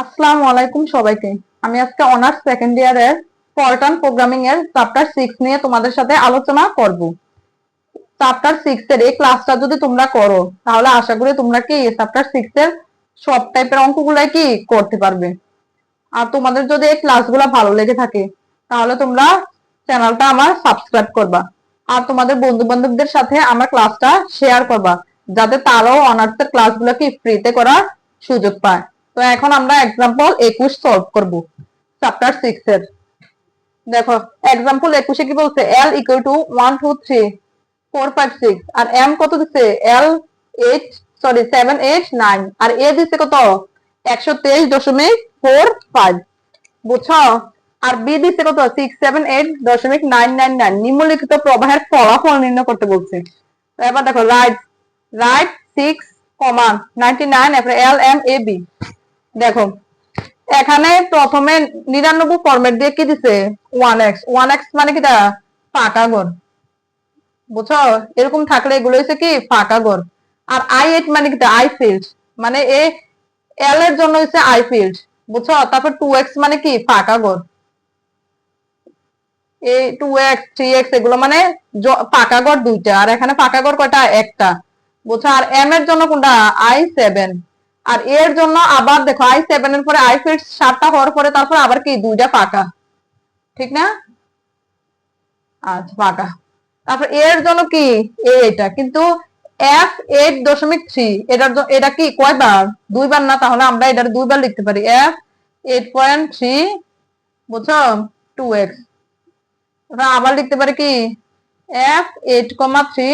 আসসালামু আলাইকুম সবাইকে। আমি আজকে অনার্স সেকেন্ড ইয়ারের পল্টন প্রোগ্রামিং এর চ্যাপ্টার সিক্স নিয়ে তোমাদের সাথে আলোচনা করব। চ্যাপ্টার সিক্স এর এই ক্লাসটা যদি তোমরা করো, তাহলে আশা করি তোমরা কি চ্যাপ্টার সিক্স এর সব টাইপের অঙ্কগুলাই কি করতে পারবে। আর তোমাদের যদি এই ক্লাসগুলো ভালো লেগে থাকে, তাহলে তোমরা চ্যানেলটা আমার সাবস্ক্রাইব করবা। আর তোমাদের বন্ধু বান্ধবদের সাথে আমার ক্লাসটা শেয়ার করবা, যাতে তারাও অনার্সের ক্লাসগুলো কি ফ্রিতে করার সুযোগ পায়। তো এখন আমরা এক্সাম্পল একুশ সলভ করব চ্যাপ্টার সিক্স এর। দেখো এক্সাম্পল একুশে কি বলছে? L equal to one two three four five six R M কত দিচ্ছে? L eight sorry seven eight nine R A দিচ্ছে কত? একশো তেইশ দশমিক ফোর ফাইভ বুঝছ? আর বি দিচ্ছে কত? সিক্স সেভেন এইট দশমিক নাইন নাইন নাইন নিম্নলিখিত প্রবাহের ফলাফল নির্ণয় করতে বলছে। এবার দেখো right right six comma ninety nine L M A B দেখো, এখানে প্রথমে নিরানব্বই ফরম্যাট দিয়ে কি দিছে? ওয়ান এক্স ওয়ান এক্স মানে কি ফাঁকা ঘর। বুঝছ? এরকম থাকলে এগুলো হচ্ছে কি? ফাঁকা ঘর। আর আই এইট মানে কি আই ফিল্ড মানে এ এল এর জন্য হচ্ছে আই ফিল্ড বুঝছ? তারপর টু এক্স মানে কি? ফাঁকা ঘর। এই টু এক্স থ্রি এক্স এগুলো মানে ফাঁকা ঘর দুইটা। আর এখানে ফাঁকা ঘর কয়টা? একটা। বুঝছ? আর এম এর জন্য কোনটা? আই সেভেন আর এর জন্য আবার দেখো আই সেভেন এর পরে আই ফিট সাতটা হওয়ার পরে তারপর আবার কি দুইটা ফাঁকা। ঠিক না? আচ্ছা ফাঁকা। তারপর এর জন্য কি? এটা। কিন্তু এফ এইট দশমিক থ্রি এটার এটা কি? কয়বার? দুইবার না, তাহলে আমরা এটার দুইবার লিখতে পারি। এফ এইট পয়েন্ট থ্রি বুঝছ? টু এক্স আবার লিখতে পারি কি? F eight comma three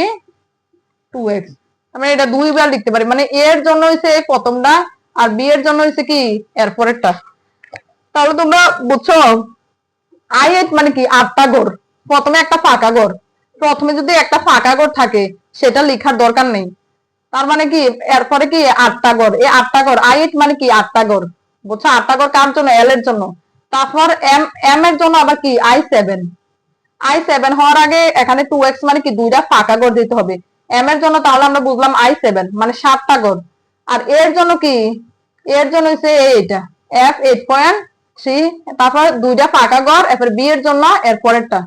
two X আমরা এটা দুইবার লিখতে পারি। মানে এর জন্য হয়েছে প্রথমটা, আর বি এর জন্য হয়েছে কি? এর পরেরটা। তাহলে তোমরা বুঝছ? আই মানে কি? আটটা ঘর। প্রথমে একটা ফাঁকা ঘর। প্রথমে যদি একটা ফাঁকা ঘর থাকে, সেটা লেখার দরকার নেই। তার মানে কি? এরপরে কি? আটটা ঘর। এই আটটা ঘর আই মানে কি? আটটা ঘর। বুঝছ? আটটা ঘর কার জন্য? এল এর জন্য। তারপর এম এম এর জন্য আবার কি? আই সেভেন আই সেভেন হওয়ার আগে এখানে টু এক্স মানে কি? দুইটা ফাঁকা ঘর দিতে হবে। এম এর জন্য তাহলে আমরা বুঝলাম আই সেভেন মানে সাতটা গড় আর এর জন্য কি? এর জন্য হচ্ছে এইটা। এফ এইট পয়েন্ট থ্রি তারপর দুইটা ফাঁকা গড় এরপর বি এর জন্য এর পরেরটা।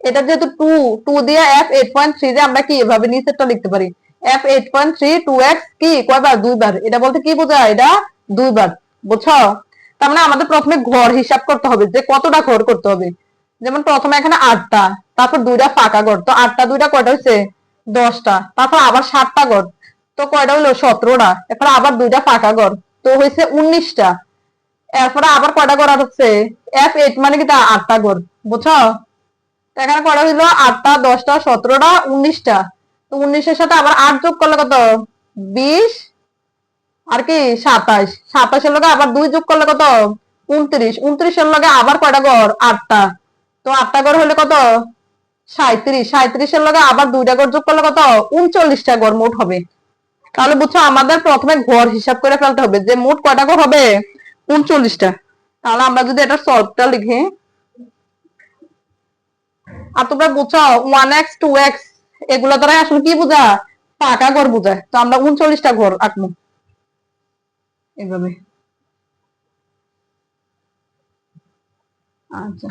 এটা যেহেতু টু টু দিয়ে এফ এইট পয়েন্ট থ্রি দিয়ে আমরা কি এভাবে নিচেরটা লিখতে পারি? F eight point three two X কি? কয়বার? দুইবার। এটা বলতে কি বোঝায়? এটা দুইবার। বুঝছ? তার মানে আমাদের প্রথমে ঘর হিসাব করতে হবে যে কতটা ঘর করতে হবে। যেমন প্রথমে এখানে আটটা, তারপর দুইটা ফাঁকা ঘর। তো আটটা, দুইটা কয়টা হচ্ছে দশটা, তারপর আবার সাতটা ঘর তো কয়টা হলো? সতেরোটা। এরপর আবার দুইটা ফাঁকা ঘর তো হয়েছে উনিশটা। এরপরে আবার কয়টা ঘর হচ্ছে এফ এইট মানে কি তা? আটটা ঘর বুঝছ? এখানে কয়টা হইল? আটটা, দশটা, সতেরোটা, উনিশটা। তো উনিশের সাথে আবার আট যোগ করলে কত? বিশ। আর কি? সাতাশ। সাতাশের লগে আবার দুই যোগ করলে কত? উনত্রিশ। উনত্রিশের লগে আবার কয়টা ঘর আটটা। তো আটটা ঘর হলে কত? সাঁত্রিশ সাঁত্রিশের লগে আবার দুইটা গড় যোগ করলে কত? উনচল্লিশটা গড় মোট হবে। তাহলে বুঝছ, আমাদের প্রথমে ঘর হিসাব করে ফেলতে হবে যে মোট কয়টা গড় হবে? উনচল্লিশটা। তাহলে আমরা যদি এটা সলভটা লিখি, আর তোমরা বুঝছ ওয়ান এক্স টু এক্স এগুলো দ্বারা আসলে কি বোঝা পাকা ঘর বোঝায়। তো আমরা উনচল্লিশটা ঘর আঁকবো। এভাবে। আচ্ছা।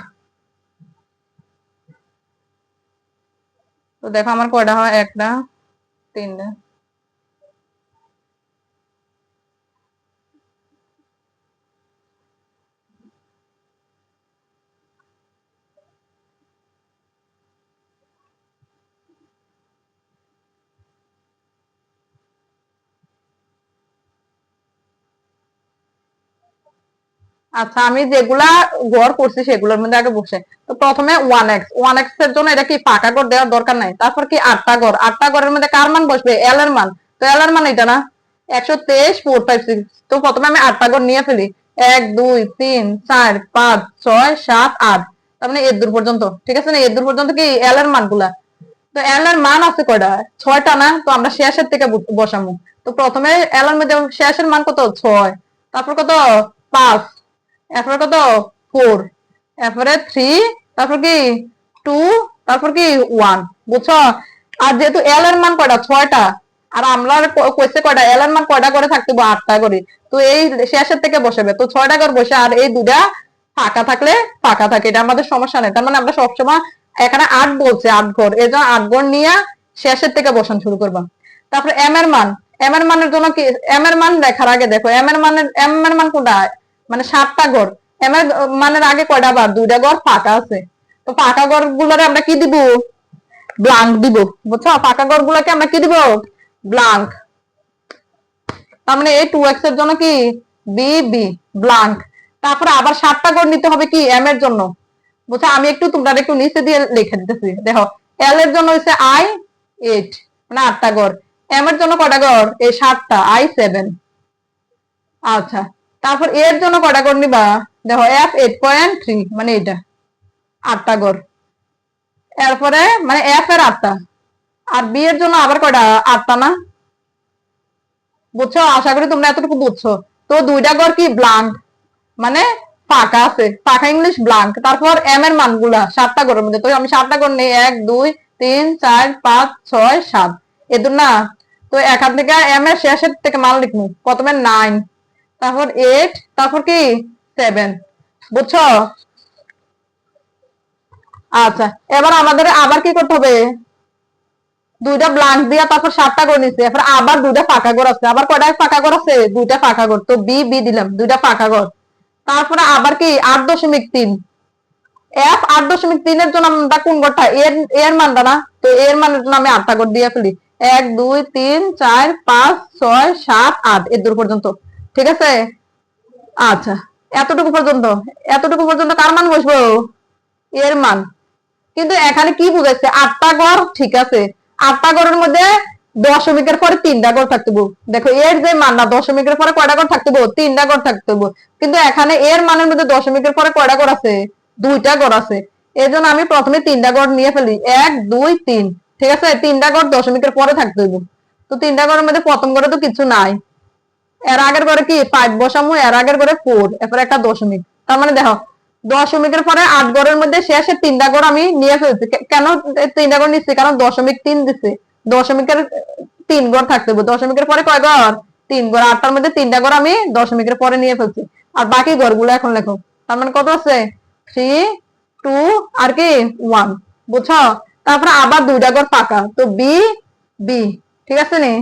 তো দেখো আমার কয়টা হয়? একটা তিনটা। আচ্ছা আমি যেগুলা গড় করছি সেগুলোর মধ্যে আগে বসে। তো প্রথমে ওয়ান এক্স ওয়ান এক্সের জন্য এটা কি পাকা গড় দেওয়ার দরকার নাই? তারপর কি আটটা গড় আটটা গড়ের মধ্যে কার মান বসবে? এল এর মান। তো এল এর মান এটা না? একশো তেইশ ফোর ফাইভ সিক্স তো প্রথমে আমি আটটা গড় নিয়ে ফেলি। এক, দুই, তিন, চার, পাঁচ, ছয়, সাত, আট। তার মানে এর দূর পর্যন্ত। ঠিক আছে না? এর দূর পর্যন্ত কি এল এর মানগুলা তো এল এর মান আছে কয়টা? ছয়টা না? তো আমরা শেষের থেকে বসামু। তো প্রথমে এল এর মধ্যে শেষের মান কত? ছয়। তারপর কত? পাঁচ। এরপরে কত? ফোর এরপরে থ্রি তারপর কি? টু তারপর কি? ওয়ান বুঝছ? আর যেহেতু এল এর মান কয়টা? ছয়টা। আর আমরা কইছে কয়টা? এল এর মান কয়টা করে থাকতে আটটা করে। তো এই শেষের থেকে বসাবে। তো ছয়টা করে বসে আর এই দুটা ফাঁকা থাকলে ফাঁকা থাকে। এটা আমাদের সমস্যা নেই। তার মানে আমরা সবসময় এখানে আট বলছে, আট ঘর। এই জন্য আট ঘর নিয়ে শেষের থেকে বসান শুরু করবা। তারপরে এম এর মান। এম এর মানের জন্য কি? এম এর মান দেখার আগে দেখো। এম এর মানের এম এর মান কোনটা? মানে সাতটা ঘর। এম এর মানের আগে কয়টা বার দুইটা ঘর ফাঁকা আছে। তো ফাঁকা ঘর গুলোরে আমরা কি দিব? ব্লাঙ্ক দিব, বুঝছ? ফাঁকা ঘর গুলোকে আমরা কি দিব? ব্লাঙ্ক তার মানে এই টু এক্সের জন্য কি? বি বি ব্লাঙ্ক তারপরে আবার সাতটা ঘর নিতে হবে কি? এম এর জন্য। বুঝছ? আমি একটু তোমরা একটু নিচে দিয়ে লিখে দিতেছি। দেখো এল এর জন্য হচ্ছে আই এইট মানে আটটা ঘর। এম এর জন্য কটা ঘর? এই সাতটা আই সেভেন আচ্ছা। তারপর এর জন্য কটা ঘর নিবা? দেখো এফ এইট পয়েন্ট থ্রি মানে এটা আটটা ঘর। এরপরে মানে এফ এর আটটা। আর বি এর জন্য আবার কটা আটটা না? বুঝছ? আশা করি তোমরা এতটুকু বুঝছ। তো দুইটা ঘর কি? ব্লাঙ্ক মানে ফাঁকা আছে। ফাঁকা ইংলিশ ব্লাঙ্ক তারপর এম এর মানগুলা, সাতটা ঘরের মধ্যে। তো আমি সাতটা ঘর নেই। এক, দুই, তিন, চার, পাঁচ, ছয়, সাত। এদুর না? তো এখান থেকে এম এর শেষের থেকে মান লিখব। প্রথমে নাইন তারপর এইট তারপর কি? সেভেন বুঝছ? আচ্ছা এবার আমাদের আবার কি করতে হবে? দুইটা ব্লাঙ্ক দিয়া তারপর সাতটা করে নিচ্ছে এরপর আবার দুইটা ফাঁকা ঘর আছে। আবার কয়টা ফাঁকা ঘর আছে? দুইটা ফাঁকা ঘর। তো বি বি দিলাম, দুইটা ফাঁকা ঘর। তারপরে আবার কি? আট দশমিক তিন। এফ আট দশমিক তিনের জন্য আমরা কোন ঘরটা? এর এর মানটা না? তো এর মানের জন্য আমি আটটা ঘর দিয়ে ফেলি। এক, দুই, তিন, চার, পাঁচ, ছয়, সাত, আট এর দূর পর্যন্ত। ঠিক আছে? আচ্ছা এতটুকু পর্যন্ত এতটুকু পর্যন্ত কার মান বসবো? এর মান। কিন্তু এখানে কি বুঝাচ্ছে? আটটা ঘর, ঠিক আছে। আটটা ঘরের মধ্যে দশমিকের পরে তিনটা ঘর থাকতে দেখো, এর যে মান না, দশমিকের পরে কয়টা ঘর থাকতে তিনটা ঘর থাকতে কিন্তু এখানে এর মানের মধ্যে দশমিকের পরে কয়টা ঘর আছে? দুইটা ঘর আছে। এই জন্য আমি প্রথমে তিনটা ঘর নিয়ে ফেলি। এক, দুই, তিন। ঠিক আছে? তিনটা ঘর দশমিকের পরে থাকতে তো তিনটা ঘরের মধ্যে প্রথম ঘরে তো কিছু নাই। এর আগের ঘরে কি? ফাইভ বসামু, এর আগের ঘরে ফোর এরপরে একটা দশমিক। তার মানে দেখো, দশমিকের পরে আট গড়ের মধ্যে শেষে তিনটা গড় আমি নিয়ে ফেলছি। কেন তিনটা গড় নিচ্ছি? কারণ দশমিক তিন দিচ্ছে দশমিকের তিন গড় থাকতে হবে। দশমিকের পরে কয় গড় তিন গড় আটটার মধ্যে তিনটা গড় আমি দশমিকের পরে নিয়ে ফেলছি। আর বাকি গড়গুলো এখন লেখো। তার মানে কত আছে? থ্রি টু আর কি? ওয়ান বুঝছ? তারপরে আবার দুইটা গড় পাকা। তো বি বি ঠিক আছে নি?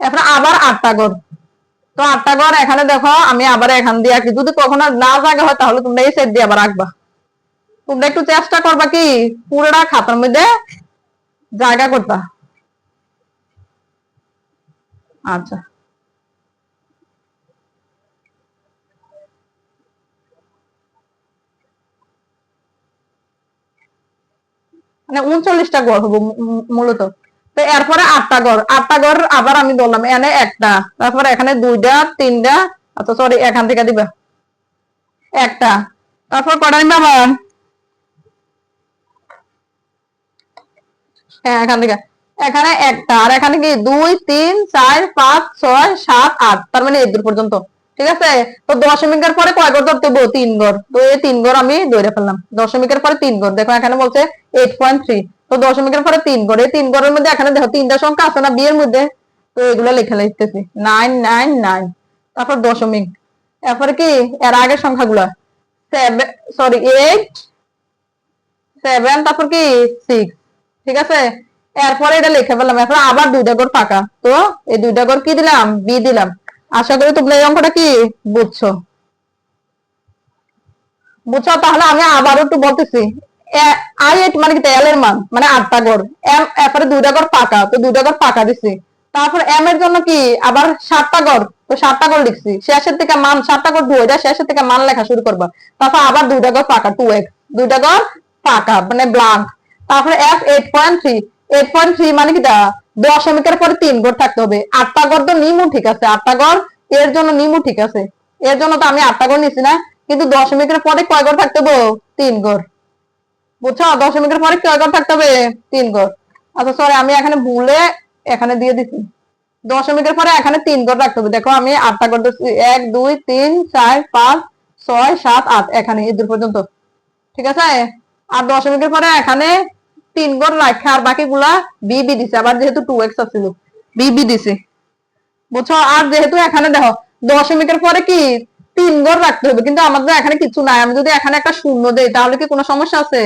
এরপরে আবার আটটা গড় তো আটটা ঘর এখানে দেখো, আমি আবার এখান দিয়ে আঁকি। যদি কখনো না জায়গা হয়, তাহলে তোমরা এই সেট দিয়ে আবার আঁকবা। তোমরা একটু চেষ্টা করবা কি, পুরোটা খাতার মধ্যে জায়গা করবা। আচ্ছা। মানে উনচল্লিশটা গড় হব মূলত। তো এরপরে আটটা ঘর। আটটা ঘর আবার আমি বললাম, এনে একটা। তারপরে এখানে দুইটা, তিনটা আচ্ছা সরি এখান থেকে দিবা। একটা। তারপর কটা নিবা আবার? হ্যাঁ এখান থেকে। এখানে একটা। আর এখানে কি? দুই, তিন, চার, পাঁচ, ছয়, সাত, আট। তার মানে এই দূর পর্যন্ত। ঠিক আছে? তো দশমিকের পরে কয় ঘর ধরতে হব তিন ঘর। তো এই তিন ঘর আমি ধরে ফেললাম। দশমিকের পরে তিন ঘর। দেখো এখানে বলছে এইট পয়েন্ট থ্রি তো দশমিকের পরে তিন ঘর। এই তিন ঘরের মধ্যে এখানে দেখো তিনটা সংখ্যা আছে না বিয়ের মধ্যে? তো এগুলো লেখা লিখতেছি। নাইন নাইন নাইন তারপর দশমিক। এরপরে কি? এর আগের সংখ্যাগুলা। সেভেন সরি এইট সেভেন তারপর কি? সিক্স ঠিক আছে? এরপরে এটা লিখে ফেললাম। এরপর আবার দুইটা ঘর ফাঁকা। তো এই দুইটা ঘর কি দিলাম? বি দিলাম। আশা করি তোমরা এই অঙ্কটা কি বুঝছ? বুঝছ? তাহলে আমি আবার একটু বলতেছি। আই এইট মানে কি মান মানে আটটা এম এরপরে দুইটা পাকা, তো দুইটা পাকা দিছি। তারপর এম এর জন্য কি, আবার সাতটা ঘর তো সাতটা ঘর লিখছি। শেষের থেকে মান সাতটা দুইটা, শেষের থেকে মান লেখা শুরু করবা। তারপর আবার দুইটা ঘর পাকা টু এক্স দুইটা ঘর পাকা মানে ব্লাঙ্ক তারপরে F eight point three eight point three মানে কি দশমিকের পরে তিন ঘর থাকতে হবে। আটটা ঘর তো নিমু ঠিক আছে, আটটা ঘর, এর জন্য নিমু ঠিক আছে। এর জন্য তো আমি আটটা ঘর নিছি না, কিন্তু দশমিকের পরে কয় ঘর থাকতে হবে? তিন ঘর। বুঝছ? দশমিকের পরে কয় ঘর থাকতে হবে? তিন ঘর। আচ্ছা সরি আমি এখানে ভুলে এখানে দিয়ে দিছি। দশমিকের পরে এখানে তিন ঘর রাখতে হবে। দেখো, আমি আটটা ঘর দিচ্ছি এক, দুই, তিন, চার, পাঁচ, ছয়, সাত, আট, এখানে এই দূর পর্যন্ত। ঠিক আছে? আর দশমিকের পরে এখানে তিন গড় রাখে আর বাকিগুলা বি বি দিছে। আবার যেহেতু টু এক্স আছিল বিবি দিছি। বুঝছ? আর যেহেতু এখানে দেখো দশমিকের পরে কি তিন গড় রাখতে হবে? কিন্তু আমাদের এখানে কিছু নাই। আমি যদি এখানে একটা শূন্য দেই, তাহলে কি কোনো সমস্যা আছে?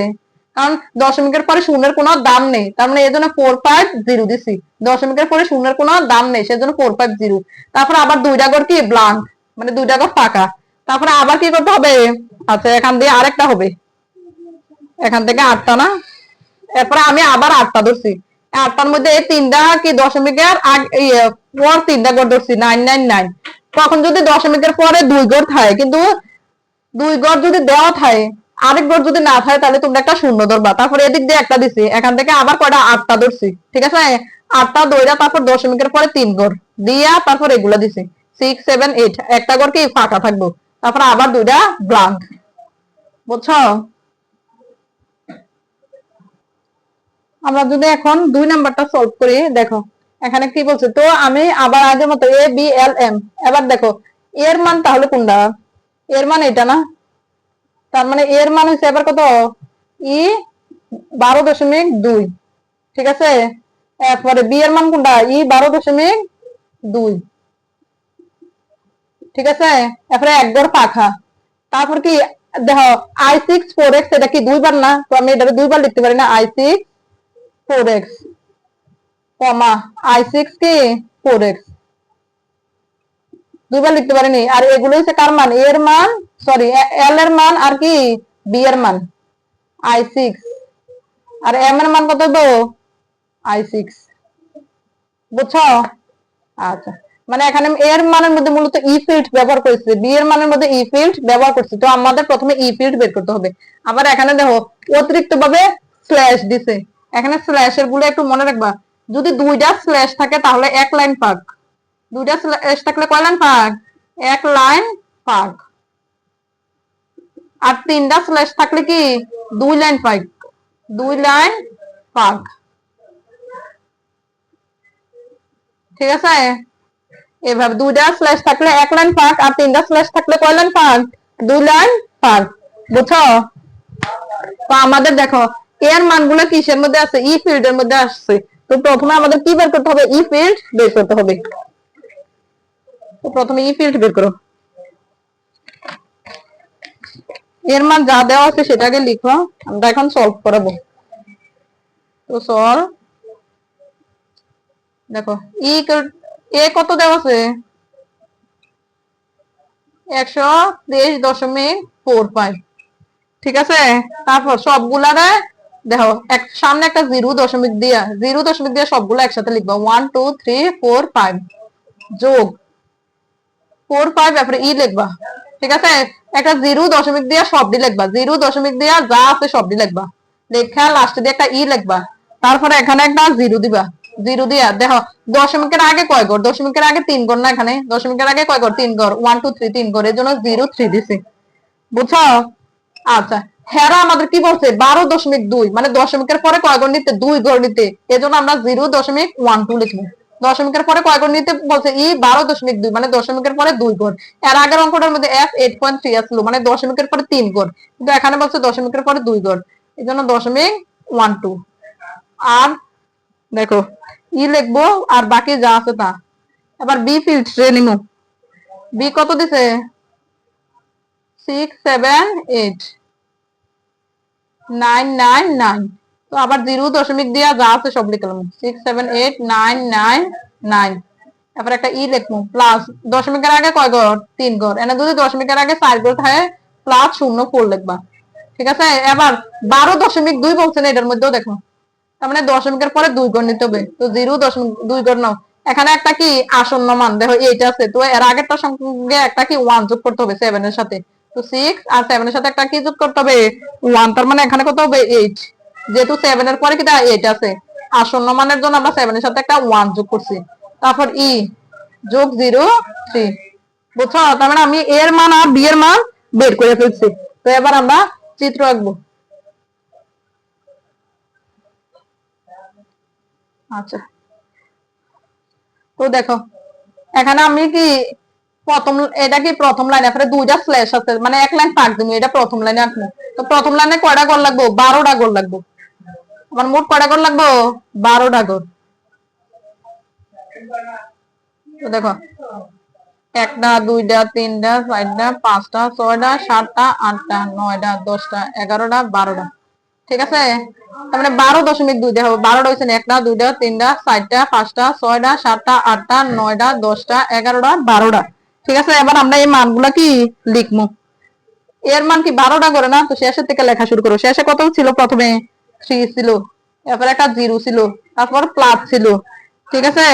কারণ দশমিকের পরে শূন্যের কোনো দাম নেই। তার মানে এই জন্য ফোর ফাইভ জিরো দিছি। দশমিকের পরে শূন্যের কোনো দাম নেই, সেজন্য ফোর ফাইভ জিরো তারপর আবার দুইটা ঘর কি ব্লাঙ্ক মানে দুইটা ঘর ফাঁকা। তারপরে আবার কি করতে হবে? আচ্ছা এখান দিয়ে আরেকটা হবে। এখান থেকে আটটা না? এরপরে আমি আবার আটটা ধরছি। আটটার মধ্যে এই তিনটা কি দশমিকের ইয়ে, পর তিনটা গড় ধরছি নাইন নাইন নাইন তখন যদি দশমিকের পরে দুই গড় থাকে কিন্তু দুই গড় যদি দেওয়া থাকে আরেক গড় যদি না থাকে তাহলে তোমরা একটা শূন্য ধরবা। তারপরে এদিক দিয়ে একটা দিছি এখান থেকে আবার কয়টা? আটটা ধরছি ঠিক আছে? আটটা দইরা তারপর দশমিকের পরে তিন গড় দিয়া তারপর এগুলা দিছি। সিক্স সেভেন এইট একটা গড় কি ফাঁকা থাকব। তারপর আবার দুইটা ব্লাঙ্ক বুঝছ? আমরা যদি এখন দুই নাম্বারটা সলভ করি, দেখো, এখানে কি বলছে? তো আমি আবার আগের মতো এ বি এল এম এবার দেখো, এর মান তাহলে কোনটা? এর মান এটা না? তার মানে এর মান হচ্ছে এবার কত? ই বারো দশমিক দুই। ঠিক আছে? এরপরে বি এর মান কোনটা? ই বারো দশমিক দুই। ঠিক আছে? এরপরে এক পাখা। তারপর কি? দেখো আই সিক্স ফোর এক্স এটা কি দুইবার না? তো আমি এটা দুইবার লিখতে পারি না I six four X comma I six কি ফোর এক্স দুইবার লিখতে পারিনি। আর এগুলো হচ্ছে কার মান? এর মান সরি এল এর মান আর কি? বি এর মান। আই সিক্স আর এম এর মান কত দেবো আই সিক্স বুঝছ? আচ্ছা। মানে এখানে এর মানের মধ্যে মূলত ই ফিল্ড ব্যবহার করেছে। বি এর মানের মধ্যে ই ফিল্ড ব্যবহার করছে। তো আমাদের প্রথমে ই ফিল্ড বের করতে হবে। আবার এখানে দেখো অতিরিক্ত ভাবে স্ল্যাশ দিছে। এখানে স্ল্যাশেরগুলো একটু মনে রাখবা। যদি দুইটা স্ল্যাশ থাকে, তাহলে এক লাইন পাক দুইটা স্ল্যাশ থাকলে কয় লাইন পাক এক লাইন পাক আর তিনটা স্ল্যাশ থাকলে কি? দুই লাইন পাক দুই লাইন পাক ঠিক আছে? এভাবে দুইটা স্ল্যাশ থাকলে এক লাইন পাক আর তিনটা স্ল্যাশ থাকলে কয় লাইন পাক দুই লাইন পাক বুঝছ? আমাদের দেখো এর মানগুলো কিসের মধ্যে আছে? ই ফিল্ডের মধ্যে আসছে। তো প্রথমে আমাদের কি বের করতে হবে? ই ফিল্ড বের করতে হবে। তো প্রথমে ই ফিল্ড বের করো। এর মান যা দেওয়া আছে সেটাকে লিখো। আমরা এখন সলভ করাবো। তো সলভ দেখো ই এ কত দেওয়া আছে? একশো তেইশ দশমিক ফোর ফাইভ ঠিক আছে? তারপর সবগুলারে দেখো, এক, সামনে একটা জিরো দশমিক দিয়া, জিরো দশমিক দিয়ে সবগুলো একসাথে লিখবা। One two three four five যোগ। ফোর ফাইভ তারপরে ই লিখবা। ঠিক আছে? একটা জিরো দশমিক দিয়ে সবটি লিখবা। জিরো দশমিক দিয়া যা আছে সবটি লিখবা। লেখা লাস্টে দিয়ে একটা ই লিখবা। তারপরে এখানে একটা জিরো দিবা। জিরো দিয়া। দেখো, দশমিকের আগে কয় গড় দশমিকের আগে তিন গড় না এখানে? দশমিকের আগে কয় গড় তিন গড় ওয়ান টু থ্রি তিন গড় এর জন্য জিরো থ্রি দিছি। বুঝছ? আচ্ছা। হেরা আমাদের কি বলছে? বারো দশমিক দুই। মানে দশমিকের পরে কয় গড় নিতে? দুই গড় নিতে। এজন্য আমরা জিরো দশমিক ওয়ান টু লিখব। দশমিকের পরে কয় গড় নিতে বলছে? ই বারো দশমিক দুই। মানে দশমিকের পরে দুই গড় এর আগের অঙ্কটার মধ্যে এফ এইট পয়েন্ট থ্রি আসলো। মানে দশমিকের পরে তিন গড় কিন্তু এখানে বলছে দশমিকের পরে দুই গড় এই জন্য দশমিক ওয়ান টু আর দেখো, ই লিখব আর বাকি যা আছে তা। এবার বি ফিল্ড নিমু। বি কত দিছে? Six seven eight nine nine nine. তো আবার জিরো দশমিক দিয়া যা আছে সব লিখলাম six seven eight nine nine nine তারপর একটা ই লিখব। প্লাস দশমিকের আগে কয় ঘর? তিন ঘর। এনে যদি দশমিকের আগে চার ঘর থাকে প্লাস শূন্য ফোর লিখবা। ঠিক আছে? এবার বারো দশমিক দুই বলছেন এটার মধ্যেও দেখো। তার মানে দশমিকের পরে দুই গড় নিতে হবে। তো জিরো দশমিক দুই গড় নাও। এখানে একটা কি আসন্ন মান? দেখো, এইটা আছে। তো এর আগেরটা সঙ্গে একটা কি ওয়ান যোগ করতে হবে সেভেন এর সাথে। তো সিক্স আর সেভেন এর সাথে একটা কি যোগ করতে হবে? ওয়ান তার মানে এখানে কত হবে? এইট যেহেতু এর পরে এইট আছে। মানের জন্য আমরা সেভেন এর সাথে একটা ওয়ান যোগ করছি। তারপর ই যোগ জিরো থ্রি বুঝছ? তার মানে আমি এর মান আর বি এর মান বের করে ফেলছি। তো এবার আমরা চিত্র আঁকবো। আচ্ছা। তো দেখো, এখানে আমি কি প্রথম, এটা কি প্রথম লাইন এখানে দুইটা স্ল্যাশ আছে। মানে এক লাইন পাক দিবি, এটা প্রথম লাইনে আঁকবো তো প্রথম লাইনে কয়টা গোল লাগবো? বারোটা গোল লাগবো। আমার মোট কয়টা গোল লাগবো? বারোটা গোল দেখো, একটা, দুইটা, তিনটা, চারটা, পাঁচটা, ছয়টা, সাতটা, আটটা, নয়টা, দশটা, এগারোটা, বারোটা। ঠিক আছে? তার মানে বারো দশমিক দুই হবে। বারোটা হয়েছে একটা, দুইটা, তিনটা, চারটা, পাঁচটা, ছয়টা, সাতটা, আটটা, নয়টা, দশটা, এগারোটা, বারোটা। ঠিক আছে, এবার আমরা এই মানগুলা কি লিখব এর মান কি বারোটা করে না? তো শেষের থেকে লেখা শুরু করো। শেষে কত ছিল প্রথমে? থ্রি ছিল। তারপর একটা জিরো ছিল। তারপর প্লাস ছিল। ঠিক আছে?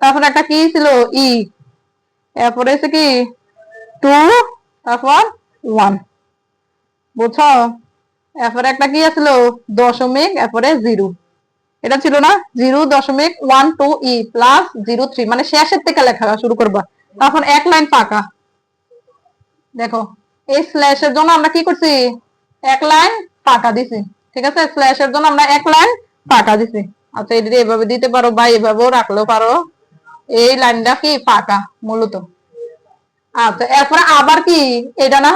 তারপর একটা কি ছিল? ই এরপরে হচ্ছে কি? টু তারপর ওয়ান বুঝছ? এরপরে একটা কি আছিল? দশমিক, এরপরে জিরো এটা ছিল না? জিরো দশমিক one two E plus zero three মানে শেষের থেকে লেখা শুরু করবা। তখন এক লাইন ফাঁকা দেখো, এই স্ল্যাশের জন্য আমরা কি করছি? এক লাইন ফাঁকা দিছি। ঠিক আছে? স্ল্যাশের জন্য আমরা এক লাইন ফাঁকা দিছি। আচ্ছা এটা এভাবে দিতে পারো বা এভাবেও রাখলেও পারো, এই লাইনটা কি ফাঁকা মূলত। আচ্ছা এরপরে আবার কি? এটা না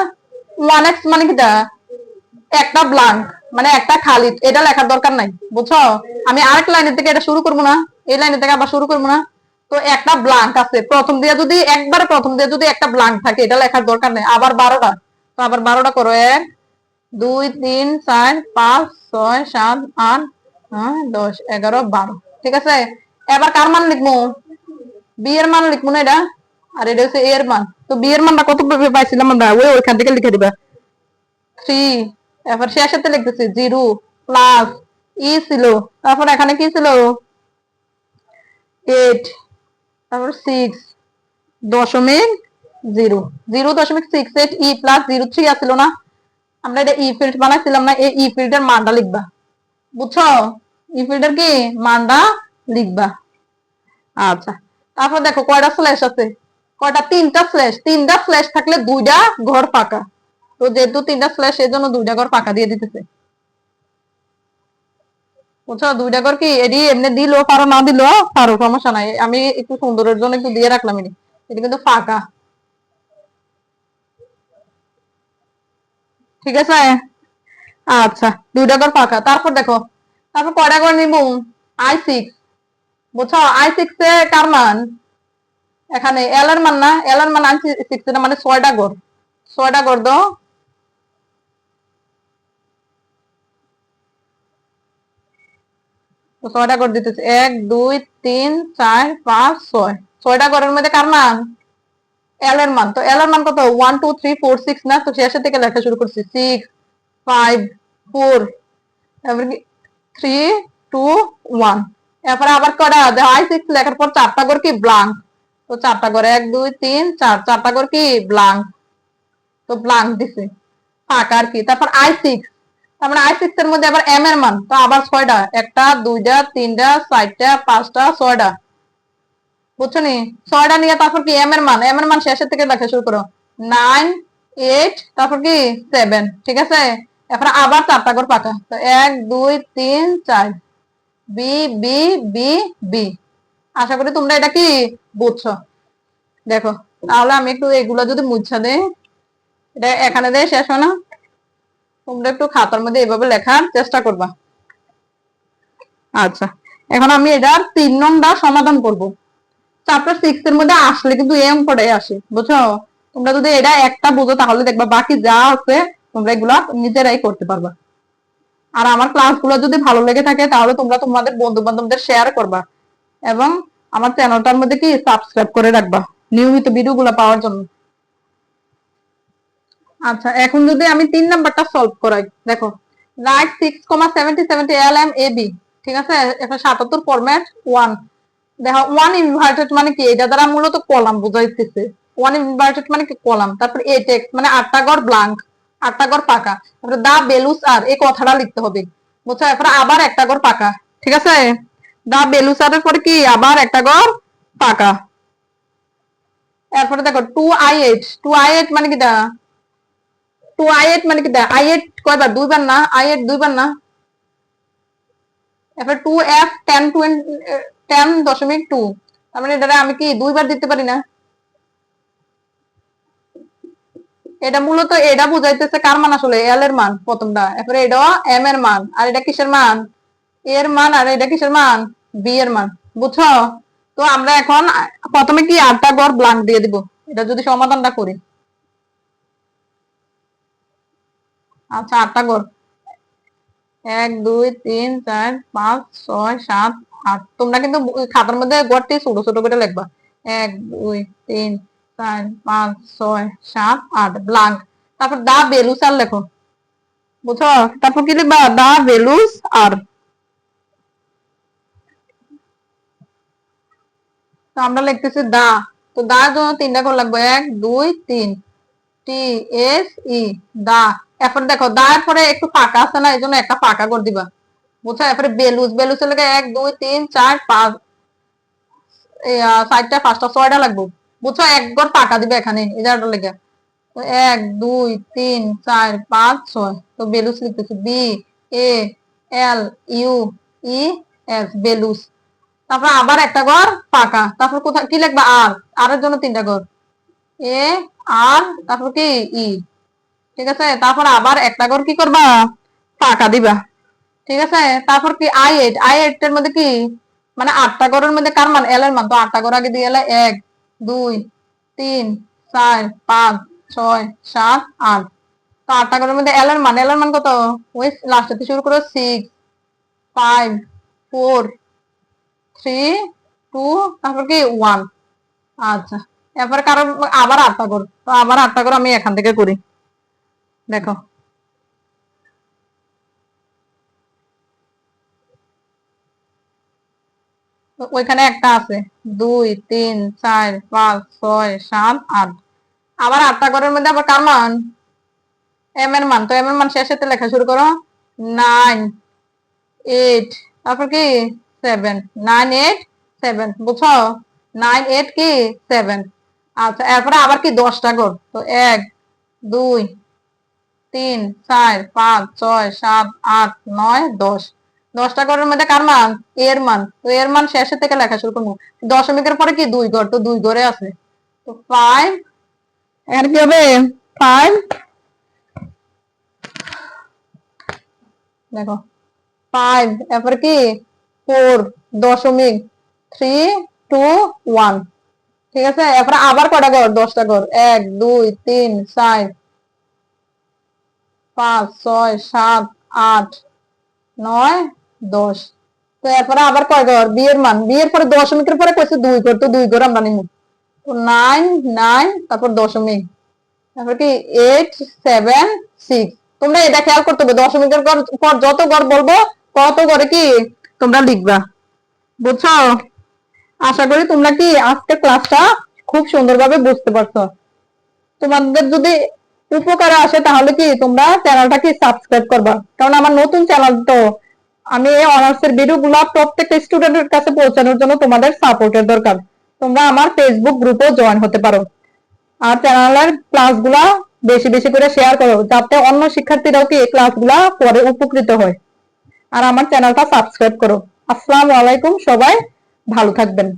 ওয়ান এক্স মানে কিটা? একটা ব্লাঙ্ক মানে একটা খালি। এটা লেখার দরকার নাই, বুঝছ? আমি আরেক লাইনের থেকে এটা শুরু করব না, এই লাইনের থেকে আবার শুরু করব না। তো একটা ব্লাঙ্ক আছে। প্রথম দিয়ে যদি, একবারে প্রথম দিয়ে যদি একটা ব্লাঙ্ক থাকে, এটা লেখার দরকার নেই। আবার বারোটা। তো আবার বারোটা করো। এক, দুই, তিন, চার, পাঁচ, ছয়, সাত, আট দশ, এগারো, বারো। ঠিক আছে? এবার কার মান লিখব? বি এর মান লিখব না এটা? আর এটা হচ্ছে এর মান। তো বি এর মানটা কত পাইছিলাম আমরা? ওই ওইখান থেকে লিখে দিবা। থ্রি এরপর শেষেতে লিখতেছি। জিরো প্লাস ই ছিল। তারপর এখানে কি ছিল? এইট তারপর সিক্স দশমিক জিরো জিরো দশমিক six eight E plus zero three আসছিল না। আমরা এটা ই ফিল্ড বানাইছিলাম না, এই ই ফিল্ডের মানটা লিখবা। বুঝছ? ই ফিল্ডের কি? মানটা লিখবা। আচ্ছা তারপর দেখো কয়টা স্ল্যাশ আছে? কয়টা? তিনটা স্ল্যাশ তিনটা স্ল্যাশ থাকলে দুইটা ঘর ফাঁকা। তো যেহেতু তিনটা স্ল্যাশ এই জন্য দুইটা ঘর ফাঁকা দিয়ে দিতেছে। বুঝছ? দুইটা ঘর কি এটি এমনি দিলো, পারো না দিলো? পারো, সমস্যা নাই। আমি একটু সুন্দরের জন্য একটু দিয়ে রাখলাম এটি এটি কিন্তু ফাঁকা। ঠিক আছে? আচ্ছা দুইটা ঘর ফাঁকা। তারপর দেখো, তারপর কয়টা ঘর নিব? আই সিক্স বুঝছ? আই সিক্স এ কার মান? এখানে এল এর মান না? এল এর মান আই সিক্স মানে ছয়টা ঘর। ছয়টা ঘর দাও। তো ছয়টা করে দিতেছে এক, দুই, তিন, চার, পাঁচ, ছয়। ছয়টা ঘরের মধ্যে কার মান? এল এর মান। তো এল এর মান কত? One two three four six না? তো শেষের থেকে লেখা শুরু করছি। সিক্স ফাইভ ফোর তারপরে কি? থ্রি টু ওয়ান এরপরে আবার কটা? আই সিক্স লেখার পর চারটা ঘর কি? ব্লাঙ্ক তো চারটা ঘর এক, দুই, তিন, চার। চারটা ঘর কি? ব্লাঙ্ক তো ব্লাঙ্ক দিছে। ফাঁকা আর কি। তারপর আই সিক্স তার মানে আই সিক্স এর মধ্যে আবার এম এর মান। তো আবার ছয়টা একটা দুইটা তিনটা চারটা পাঁচটা ছয়টা বুঝছ নি? ছয়টা নিয়ে তারপর কি এম এর মান? এম এর মান শেষের থেকে লেখা শুরু করো। নাইন এইট তারপর কি? সেভেন ঠিক আছে? এখন আবার চারটা করে পাকা তো এক, দুই, তিন, চার। বি বি বি বি আশা করি তোমরা এটা কি বুঝছ? দেখো, তাহলে আমি একটু এগুলো যদি মুছা দেই, এটা এখানে দিয়ে শেষ হয় না। তোমরা একটু খাতার মধ্যে এভাবে লেখার চেষ্টা করবা। আচ্ছা এখন আমি এটার তিন নম্বর সমাধান করব। চ্যাপ্টার সিক্স এর মধ্যে আসলে কিন্তু এই অঙ্কটাই আসে, বুঝছ? তোমরা যদি এটা একটা বুঝো, তাহলে দেখবা বাকি যা আছে, তোমরা এগুলা নিজেরাই করতে পারবা। আর আমার ক্লাসগুলো যদি ভালো লেগে থাকে, তাহলে তোমরা তোমাদের বন্ধু বান্ধবদের শেয়ার করবা। এবং আমার চ্যানেলটার মধ্যে কি সাবস্ক্রাইব করে রাখবা, নিয়মিত ভিডিওগুলো পাওয়ার জন্য। আচ্ছা এখন যদি আমি তিন নাম্বারটা সলভ করাই, দেখো right six comma seventy seventy L M A B ঠিক আছে? এখন সাতাত্তর ফরম্যাট ওয়ান দেখো ওয়ান ইনভার্টেড মানে কি? এটা দ্বারা মূলত কলাম বোঝাইতেছে। ওয়ান ইনভার্টেড মানে কি? কলাম। তারপর এ টেক্স মানে আটটা ঘর ব্লাঙ্ক আটটা ঘর পাকা। তারপরে দা বেলুস আর এই কথাটা লিখতে হবে। বুঝছ? এরপরে আবার একটা ঘর পাকা, ঠিক আছে? দা বেলুস আর এর পরে কি? আবার একটা ঘর পাকা। এরপরে দেখো two I eight two I eight মানে কি দা টু আই এইট মানে কি আই এইট কয়বার? দুইবার না? আই এইট দুইবার না? এরপর টু এফ টেন টেন দশমিক টু তার মানে এটা আমি কি দুইবার দিতে পারি না? এটা মূলত এটা বুঝাইতেছে কার মান আসলে? এল এর মান প্রথমটা। এরপরে এটা এম এর মান। আর এটা কিসের মান? এর মান। আর এটা কিসের মান? বি এর মান। বুঝছ? তো আমরা এখন প্রথমে কি আটটা ঘর ব্লাঙ্ক দিয়ে দিব? এটা যদি সমাধানটা করি। আচ্ছা আটটা ঘর এক, দুই, তিন, চার, পাঁচ, ছয়, সাত, আট। তোমরা কিন্তু খাতার মধ্যে গড়টি ছোট ছোট করে এক, দুই, তিন, চার, পাঁচ, ছয়, সাত, আট, ব্লাঙ্ক। তারপর দা বেলুস আর লেখো। বুঝছ? তারপর কি লিখবা? দা বেলুস আর। তো আমরা লিখতেছি দা। তো দা জন্য তিনটা করে লাগবে। এক, দুই, তিন। এস, ই, দা। দেখো পরে একটু ফাঁকা আছে না এই জন্য একটা ফাঁকা করে দিবা। বুঝছ? এরপরে লেগে এক, দুই, তিন, চার, পাঁচ চারটা, পাঁচটা, ছয়টা বুঝছ? এক ফাঁকা দিবে এখানে লেগে। এক, দুই, তিন, চার, পাঁচ, ছয়। তো বেলুস লিখতেছি, B, A, L, U, E, S values তারপর আবার একটা ঘর ফাঁকা তারপর কোথায়, কি লিখবা? আর। আর এর জন্য তিনটা ঘর এ আর তারপর কি? ই। ঠিক আছে? তারপর আবার একটা ঘর কি করবা? ফাঁকা দিবা। ঠিক আছে? তারপর কি? আই এইট আই এইট এর মধ্যে কি? মানে আটটা ঘরের মধ্যে কার মান? এল এর মান। তো আটটা ঘর আগে দিয়ে এলে এক, দুই, তিন, চার, পাঁচ, ছয়, সাত, আট। তো আটটা ঘরের মধ্যে এল এর মান। এল এর মান কত? ওই লাস্টে শুরু করো six five four three two তারপর কি? ওয়ান আচ্ছা। এরপর কারও আবার আটটা কর তো আবার আটটা করে আমি এখান থেকে করি। দেখো। ওইখানে একটা আছে। দুই, তিন, চার, পাঁচ, ছয়, সাত, আট। আবার আটটা ঘরের মধ্যে আবার কার মান? এম এর মান। তো এম এর মান শেষেতে লেখা শুরু করো। Nine, eight. তারপর কি? সেভেন। Nine, eight, seven. বুঝছ? নাইন, এইট কি? সেভেন। আচ্ছা এরপরে আবার কি দশটা ঘর তো এক, দুই, তিন, চার, পাঁচ, ছয়, সাত, আট, নয়, দশ। দশটা ঘরের মধ্যে কার মান? এর মান। তো এর মান শেষের থেকে লেখা শুরু করব। দশমিকের পরে কি দুই ঘর তো দুই ঘরে আছে। তো ফাইভ এখানে কি হবে? ফাইভ দেখো ফাইভ এরপরে কি? ফোর দশমিক থ্রি টু ওয়ান ঠিক আছে? এরপরে আবার কটা ঘর? দশটা ঘর। এক, দুই, তিন, চার, পাঁচ, ছয়, সাত, আট, নয়, দশ। তো এরপরে আবার কয় ঘর? বিয়ের মান। বিয়ের পরে দশমিকের পরে কইছে দুই ঘর। তো দুই ঘর আমরা নিব তো নাইন নাইন, তারপর দশমিক। তারপর কি? Eight, seven, six. তোমরা এটা খেয়াল করতে হবে। দশমিকের পর যত ঘর বলব, তত করে কি তোমরা লিখবা। বুঝছ? আশা করি তোমরা কি আজকের ক্লাসটা খুব সুন্দরভাবে বুঝতে পারছ। তোমাদের যদি উপকারে আসে তাহলে কি তোমরা চ্যানেলটা কি সাবস্ক্রাইব করবা। কারণ আমার নতুন চ্যানেল তো আমি অনার্স এর ভিডিও গুলা প্রত্যেকটা স্টুডেন্টের কাছে পৌঁছানোর জন্য তোমাদের সাপোর্টের দরকার। তোমরা আমার ফেসবুক গ্রুপেও জয়েন হতে পারো। আর চ্যানেলের ক্লাসগুলা বেশি বেশি করে শেয়ার করো, যাতে অন্য শিক্ষার্থীরাও কি এই ক্লাসগুলা পরে উপকৃত হয়। আর আমার চ্যানেলটা সাবস্ক্রাইব করো। আসসালামু আলাইকুম সবাই। ভালো থাকবেন।